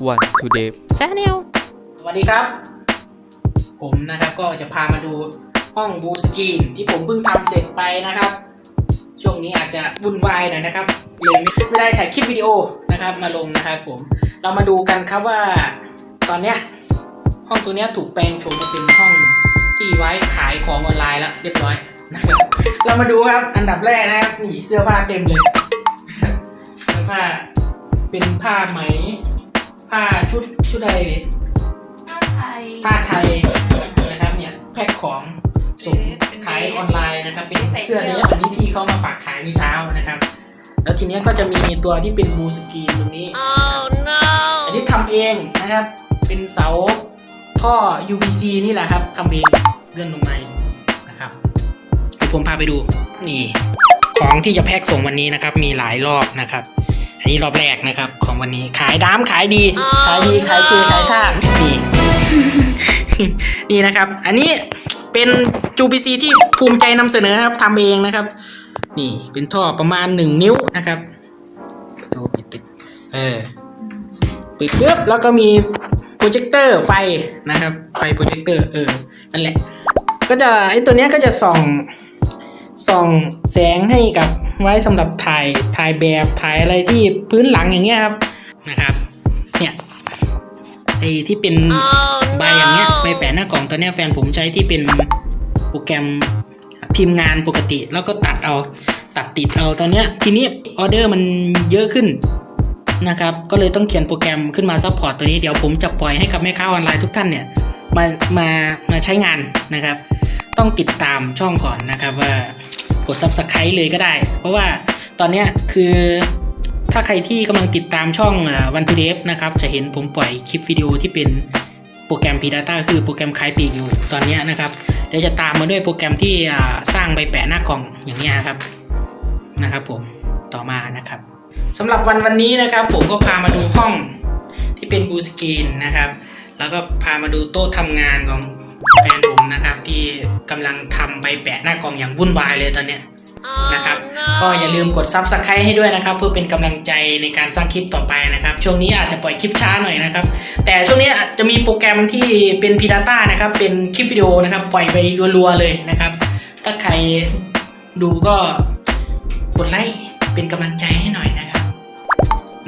One Today Channel สวัสดีครับ ผมนะครับก็จะพามาดูห้องบูสกรีนที่ผมเพิ่งทำเสร็จไปนะครับ ช่วงนี้อาจจะวุ่นวายหน่อยนะครับเลยไม่ได้ถ่ายคลิปวิดีโอนะครับมาลงนะครับผมเรามาดูกันครับว่าตอนเนี้ยห้องตัวเนี้ยถูกแปลงโฉมมาเป็นห้องที่ไว้ขายของออนไลน์แล้วเรียบร้อยนะครับเรามาดูครับอันดับแรกนะครับนี่เสื้อผ้าเต็มเลยเสื้อผ้าเป็นผ้าไหม ผ้าชุดชุดอะไรพี่ผ้าไทยผ้าไทยนะครับเนี่ยแพ็คของส่งขายออนไลน์นะครับ เป็นเสื้อเนี้ยอันนี้พี่เขามาฝากขายเมื่อเช้านะครับ แล้วทีเนี้ยก็จะมีตัวที่เป็นบูสกรีนตรงนี้อันนี้ทำเองนะครับ เป็นเสาท่อ UPC นี่แหละครับทำเองเลื่อนลงมานะครับเดี๋ยวผมพาไปดูนี่ของที่จะแพ็คส่งวันนี้นะครับ มีหลายรอบนะครับ อันนี้รอบแรกนะครับ ของวันนี้ขายด้ามขายดี ขายดีขายเทขายท่านี่นี่นะครับ อันนี้เป็น UPC ที่ภูมิใจนำเสนอครับทำเองนะครับ นี่เป็นท่อประมาณ1นิ้วนะครับโอ้ปิดปิดเออปิดปุ๊บแล้วก็มีโปรเจคเตอร์ไฟนะครับ ไฟโปรเจคเตอร์เออนั่นแหละ ก็จะไอตัวเนี้ยก็จะส่อง ส่องแสงให้กับไว้สำหรับถ่ายถ่ายแบบถ่ายอะไรที่พื้นหลังอย่างเงี้ยครับนะครับเนี่ยไอที่เป็นใบอย่างเงี้ยใบแปะหน้ากล่องตัวเนี้ยแฟนผมใช้ที่เป็นโปรแกรมพิมพ์งานปกติ แล้วก็ตัดเอาตัดติดเอาตอนเนี้ยทีนี้ออเดอร์มันเยอะขึ้นนะครับก็เลยต้องเขียนโปรแกรมขึ้นมาซัพพอร์ตตัวนี้เดี๋ยวผมจะปล่อยให้กับแม่ค้าออนไลน์ทุกท่านเนี่ยมามามาใช้งานนะครับ ต้องติดตามช่องก่อนนะครับว่าก ด subscribe เลยก็ได้ เพราะว่าตอนนี้คือถ้าใครที่กำลังติดตามช่องวันทูเดฟนะครับ จะเห็นผมปล่อยคลิปวิดีโอที่เป็นโปรแกรม P-Data คือโปรแกรมคล้ายปีกอยู่ตอนนี้นะครับ เดี๋ยวจะตามมาด้วยโปรแกรมที่สร้างใบแปะหน้ากล่องอย่างเงี้ครับนะครับผมต่อมานะครับสำหรับวันวันนี้นะครับ ผมก็พามาดูห้องที่เป็นบูสกรีนนะครับ แล้วก็พามาดูโต๊ะทำงานของแฟนผมนะครับที่ กำลังทำใบแปะหน้ากล่องอย่างวุ่นวายเลยตอนเนี้ยนะครับ ก็อย่าลืมกด Subscribe ให้ด้วยนะครับ เพื่อเป็นกำลังใจในการสร้างคลิปต่อไปนะครับ ช่วงนี้อาจจะปล่อยคลิปช้าหน่อยนะครับ แต่ช่วงนี้อาจจะมีโปรแกรมที่เป็น P-Data นะครับ เป็นคลิปวิดีโอนะครับปล่อยไปรัวๆเลยนะครับ ถ้าใครดูก็กดไลค์เป็นกำลังใจให้หน่อยนะครับ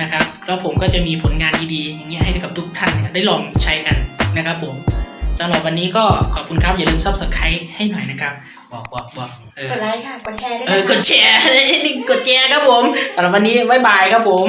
นะครับแล้วผมก็จะมีผลงานดีๆอย่างเงี้ยให้กับทุกท่านเนี่ยได้ลองใช้กันนะครับผม สำหรับวันนี้ก็ขอบคุณครับ อย่าลืม subscribe ให้หน่อยนะครับบอกบอกบอกเออกดไลค์ค่ะ กดแชร์ด้วยเอนะอกดแชร์ กดแชร์ครับผมสำหรับวันนี้บ๊ายบายครับผม